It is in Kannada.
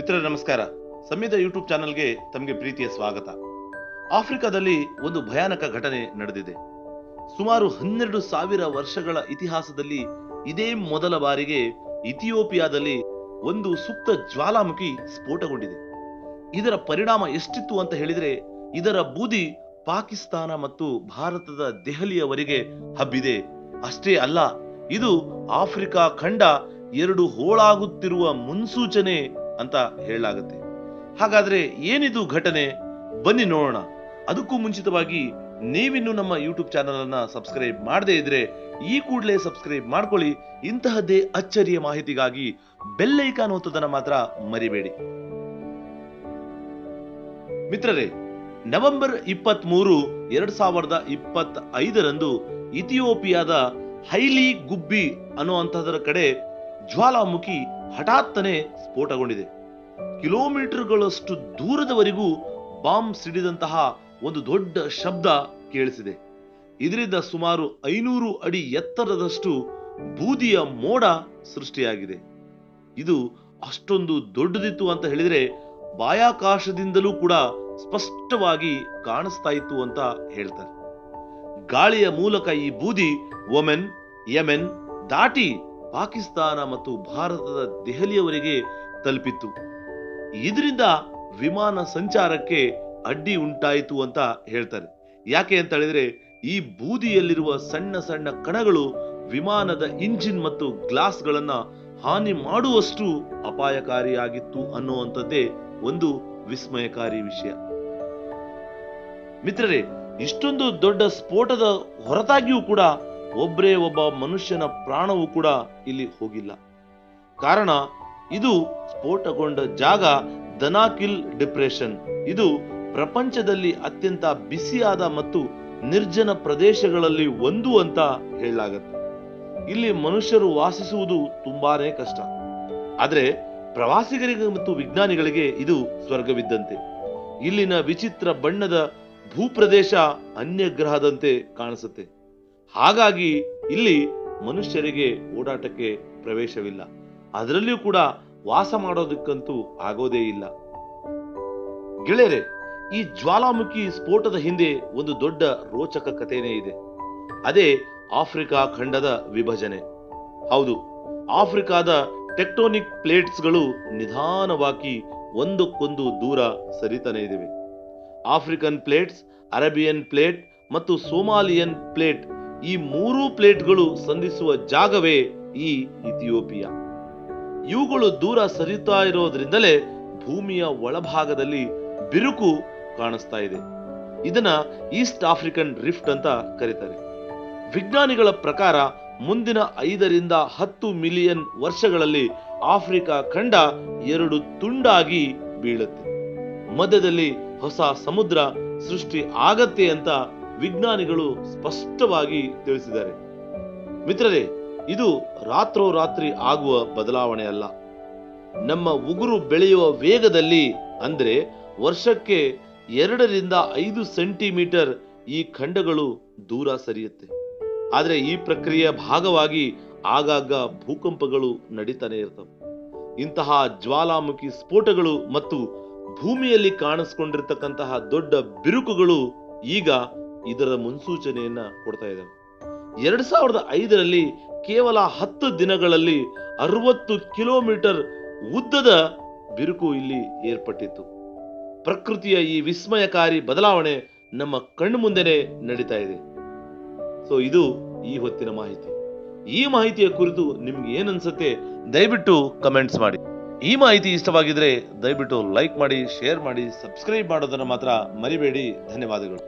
ಮಿತ್ರರೇ, ನಮಸ್ಕಾರ. ಸಂಹಿತ ಯೂಟ್ಯೂಬ್ ಚಾನೆಲ್ಗೆ ತಮಗೆ ಪ್ರೀತಿಯ ಸ್ವಾಗತ. ಆಫ್ರಿಕಾದಲ್ಲಿ ಒಂದು ಭಯಾನಕ ಘಟನೆ ನಡೆದಿದೆ. ಸುಮಾರು ಹನ್ನೆರಡು ಸಾವಿರ ವರ್ಷಗಳ ಇತಿಹಾಸದಲ್ಲಿ ಇದೇ ಮೊದಲ ಬಾರಿಗೆ ಇಥಿಯೋಪಿಯಾದಲ್ಲಿ ಒಂದು ಸುಪ್ತ ಜ್ವಾಲಾಮುಖಿ ಸ್ಫೋಟಗೊಂಡಿದೆ. ಇದರ ಪರಿಣಾಮ ಎಷ್ಟಿತ್ತು ಅಂತ ಹೇಳಿದರೆ, ಇದರ ಬೂದಿ ಪಾಕಿಸ್ತಾನ ಮತ್ತು ಭಾರತದ ದೆಹಲಿಯವರೆಗೆ ಹಬ್ಬಿದೆ. ಅಷ್ಟೇ ಅಲ್ಲ, ಇದು ಆಫ್ರಿಕಾ ಖಂಡ ಎರಡು ಹೋಳಾಗುತ್ತಿರುವ ಮುನ್ಸೂಚನೆ ಅಂತ ಹೇಳಲಾಗುತ್ತೆ. ಹಾಗಾದ್ರೆ ಏನಿದು ಘಟನೆ? ಬನ್ನಿ ನೋಡೋಣ. ಅದಕ್ಕೂ ಮುಂಚಿತವಾಗಿ ನೀವಿನ್ನು ನಮ್ಮ ಯೂಟ್ಯೂಬ್ ಚಾನಲ್ ಅನ್ನ ಸಬ್ಸ್ಕ್ರೈಬ್ ಮಾಡದೇ ಇದ್ರೆ ಈ ಕೂಡಲೇ ಸಬ್ಸ್ಕ್ರೈಬ್ ಮಾಡ್ಕೊಳ್ಳಿ. ಇಂತಹದ್ದೇ ಅಚ್ಚರಿಯ ಮಾಹಿತಿಗಾಗಿ ಬೆಲ್ಲೈಕಾನ್ ಒತ್ತೋದನ್ನ ಮಾತ್ರ ಮರಿಬೇಡಿ. ಮಿತ್ರರೇ, ನವೆಂಬರ್ ಇಪ್ಪತ್ತ್ ಮೂರು ಎರಡ್ ಸಾವಿರದ ಇಪ್ಪತ್ತ ಐದರಂದು ಇಥಿಯೋಪಿಯಾದ ಹೈಲಿ ಗುಬ್ಬಿ ಅನ್ನುವಂತಹದರ ಕಡೆ ಜ್ವಾಲಾಮುಖಿ ಹಠಾತ್ತನೆ ಸ್ಫೋಟಗೊಂಡಿದೆ. ಕಿಲೋಮೀಟರ್ಗಳಷ್ಟು ದೂರದವರೆಗೂ ಬಾಂಬ್ ಸಿಡಿದಂತಹ ಒಂದು ದೊಡ್ಡ ಶಬ್ದ ಕೇಳಿಸಿದೆ. ಇದರಿಂದ ಸುಮಾರು ಐನೂರು ಅಡಿ ಎತ್ತರದಷ್ಟು ಬೂದಿಯ ಮೋಡ ಸೃಷ್ಟಿಯಾಗಿದೆ. ಇದು ಅಷ್ಟೊಂದು ದೊಡ್ಡದಿತ್ತು ಅಂತ ಹೇಳಿದ್ರೆ ಬಾಯಾಕಾಶದಿಂದಲೂ ಕೂಡ ಸ್ಪಷ್ಟವಾಗಿ ಕಾಣಿಸ್ತಾ ಇತ್ತು ಅಂತ ಹೇಳ್ತಾರೆ. ಗಾಳಿಯ ಮೂಲಕ ಈ ಬೂದಿ ಒಮೆನ್, ಯಮೆನ್ ದಾಟಿ ಪಾಕಿಸ್ತಾನ ಮತ್ತು ಭಾರತದ ದೆಹಲಿಯವರೆಗೆ ತಲುಪಿತ್ತು. ಇದರಿಂದ ವಿಮಾನ ಸಂಚಾರಕ್ಕೆ ಅಡ್ಡಿ ಉಂಟಾಯಿತು ಅಂತ ಹೇಳ್ತಾರೆ. ಯಾಕೆ ಅಂತ ಹೇಳಿದ್ರೆ, ಈ ಬೂದಿಯಲ್ಲಿರುವ ಸಣ್ಣ ಸಣ್ಣ ಕಣಗಳು ವಿಮಾನದ ಇಂಜಿನ್ ಮತ್ತು ಗ್ಲಾಸ್ಗಳನ್ನ ಹಾನಿ ಮಾಡುವಷ್ಟು ಅಪಾಯಕಾರಿಯಾಗಿತ್ತು ಅನ್ನುವಂಥದ್ದೇ ಒಂದು ವಿಸ್ಮಯಕಾರಿ ವಿಷಯ. ಮಿತ್ರರೇ, ಇಷ್ಟೊಂದು ದೊಡ್ಡ ಸ್ಫೋಟದ ಹೊರತಾಗಿಯೂ ಕೂಡ ಒಬ್ಬರೇ ಒಬ್ಬ ಮನುಷ್ಯನ ಪ್ರಾಣವೂ ಕೂಡ ಇಲ್ಲಿ ಹೋಗಿಲ್ಲ. ಕಾರಣ, ಇದು ಸ್ಫೋಟಗೊಂಡ ಜಾಗ ದನಾಕಿಲ್ ಡಿಪ್ರೆಷನ್. ಇದು ಪ್ರಪಂಚದಲ್ಲಿ ಅತ್ಯಂತ ಬಿಸಿಯಾದ ಮತ್ತು ನಿರ್ಜನ ಪ್ರದೇಶಗಳಲ್ಲಿ ಒಂದು ಅಂತ ಹೇಳಲಾಗತ್ತೆ. ಇಲ್ಲಿ ಮನುಷ್ಯರು ವಾಸಿಸುವುದು ತುಂಬಾನೇ ಕಷ್ಟ. ಆದ್ರೆ, ಪ್ರವಾಸಿಗರಿಗೆ ಮತ್ತು ವಿಜ್ಞಾನಿಗಳಿಗೆ ಇದು ಸ್ವರ್ಗವಿದ್ದಂತೆ. ಇಲ್ಲಿನ ವಿಚಿತ್ರ ಬಣ್ಣದ ಭೂಪ್ರದೇಶ ಅನ್ಯ ಗ್ರಹದಂತೆ ಕಾಣಿಸುತ್ತೆ. ಹಾಗಾಗಿ ಇಲ್ಲಿ ಮನುಷ್ಯರಿಗೆ ಓಡಾಟಕ್ಕೆ ಪ್ರವೇಶವಿಲ್ಲ. ಅದರಲ್ಲಿಯೂ ಕೂಡ ವಾಸ ಮಾಡೋದಕ್ಕಂತೂ ಆಗೋದೇ ಇಲ್ಲ. ಗೆಳೆಯರೆ, ಈ ಜ್ವಾಲಾಮುಖಿ ಸ್ಫೋಟದ ಹಿಂದೆ ಒಂದು ದೊಡ್ಡ ರೋಚಕ ಕಥೆನೇ ಇದೆ. ಅದೇ ಆಫ್ರಿಕಾ ಖಂಡದ ವಿಭಜನೆ. ಹೌದು, ಆಫ್ರಿಕಾದ ಟೆಕ್ಟೋನಿಕ್ ಪ್ಲೇಟ್ಸ್ಗಳು ನಿಧಾನವಾಗಿ ಒಂದಕ್ಕೊಂದು ದೂರ ಸರಿತಾನೆ ಇವೆ ಆಫ್ರಿಕನ್ ಪ್ಲೇಟ್ಸ್, ಅರೇಬಿಯನ್ ಪ್ಲೇಟ್ ಮತ್ತು ಸೋಮಾಲಿಯನ್ ಪ್ಲೇಟ್ ಈ ಮೂರೂ ಪ್ಲೇಟ್ಗಳು ಸಂಧಿಸುವ ಜಾಗವೇ ಈ ಇಥಿಯೋಪಿಯಾ. ಇವುಗಳು ದೂರ ಸರಿತಾ ಇರೋದ್ರಿಂದಲೇ ಭೂಮಿಯ ಒಳಭಾಗದಲ್ಲಿ ಬಿರುಕು ಕಾಣಿಸ್ತಾ ಇದೆ. ಇದನ್ನ ಈಸ್ಟ್ ಆಫ್ರಿಕನ್ ರಿಫ್ಟ್ ಅಂತ ಕರೀತಾರೆ. ವಿಜ್ಞಾನಿಗಳ ಪ್ರಕಾರ ಮುಂದಿನ ಐದರಿಂದ ಹತ್ತು ಮಿಲಿಯನ್ ವರ್ಷಗಳಲ್ಲಿ ಆಫ್ರಿಕಾ ಖಂಡ ಎರಡು ತುಂಡಾಗಿ ಬೀಳುತ್ತೆ. ಮಧ್ಯದಲ್ಲಿ ಹೊಸ ಸಮುದ್ರ ಸೃಷ್ಟಿ ಆಗತ್ತೆ ಅಂತ ವಿಜ್ಞಾನಿಗಳು ಸ್ಪಷ್ಟವಾಗಿ ತಿಳಿಸಿದ್ದಾರೆ. ಮಿತ್ರರೇ, ಇದು ರಾತ್ರೋರಾತ್ರಿ ಆಗುವ ಬದಲಾವಣೆ ಅಲ್ಲ. ನಮ್ಮ ಉಗುರು ಬೆಳೆಯುವ ವೇಗದಲ್ಲಿ ಅಂದರೆ ವರ್ಷಕ್ಕೆ ಎರಡರಿಂದ ಐದು ಸೆಂಟಿಮೀಟರ್ ಈ ಖಂಡಗಳು ದೂರ ಸರಿಯುತ್ತೆ. ಆದರೆ ಈ ಪ್ರಕ್ರಿಯೆಯ ಭಾಗವಾಗಿ ಆಗಾಗ ಭೂಕಂಪಗಳು ನಡೀತಾನೆ ಇರ್ತವೆ. ಇಂತಹ ಜ್ವಾಲಾಮುಖಿ ಸ್ಫೋಟಗಳು ಮತ್ತು ಭೂಮಿಯಲ್ಲಿ ಕಾಣಿಸ್ಕೊಂಡಿರ್ತಕ್ಕಂತಹ ದೊಡ್ಡ ಬಿರುಕುಗಳು ಈಗ ಇದರ ಮುನ್ಸೂಚನೆಯನ್ನ ಕೊಡ್ತಾ ಇದ್ದಾವೆ ಎರಡ್ ಸಾವಿರದ ಐದರಲ್ಲಿ ಕೇವಲ ಹತ್ತು ದಿನಗಳಲ್ಲಿ ಅರವತ್ತು ಕಿಲೋಮೀಟರ್ ಉದ್ದದ ಬಿರುಕು ಇಲ್ಲಿ ಏರ್ಪಟ್ಟಿತ್ತು. ಪ್ರಕೃತಿಯ ಈ ವಿಸ್ಮಯಕಾರಿ ಬದಲಾವಣೆ ನಮ್ಮ ಕಣ್ಣು ಮುಂದೆನೆ ನಡೀತಾ ಇದೆ. ಸೊ ಇದು ಈ ಹೊತ್ತಿನ ಮಾಹಿತಿ. ಈ ಮಾಹಿತಿಯ ಕುರಿತು ನಿಮ್ಗೆ ಏನ್ ಅನ್ಸುತ್ತೆ ದಯವಿಟ್ಟು ಕಮೆಂಟ್ಸ್ ಮಾಡಿ. ಈ ಮಾಹಿತಿ ಇಷ್ಟವಾಗಿದ್ರೆ ದಯವಿಟ್ಟು ಲೈಕ್ ಮಾಡಿ ಶೇರ್ ಮಾಡಿ ಸಬ್ಸ್ಕ್ರೈಬ್ ಮಾಡೋದನ್ನ ಮಾತ್ರ ಮರಿಬೇಡಿ. ಧನ್ಯವಾದಗಳು.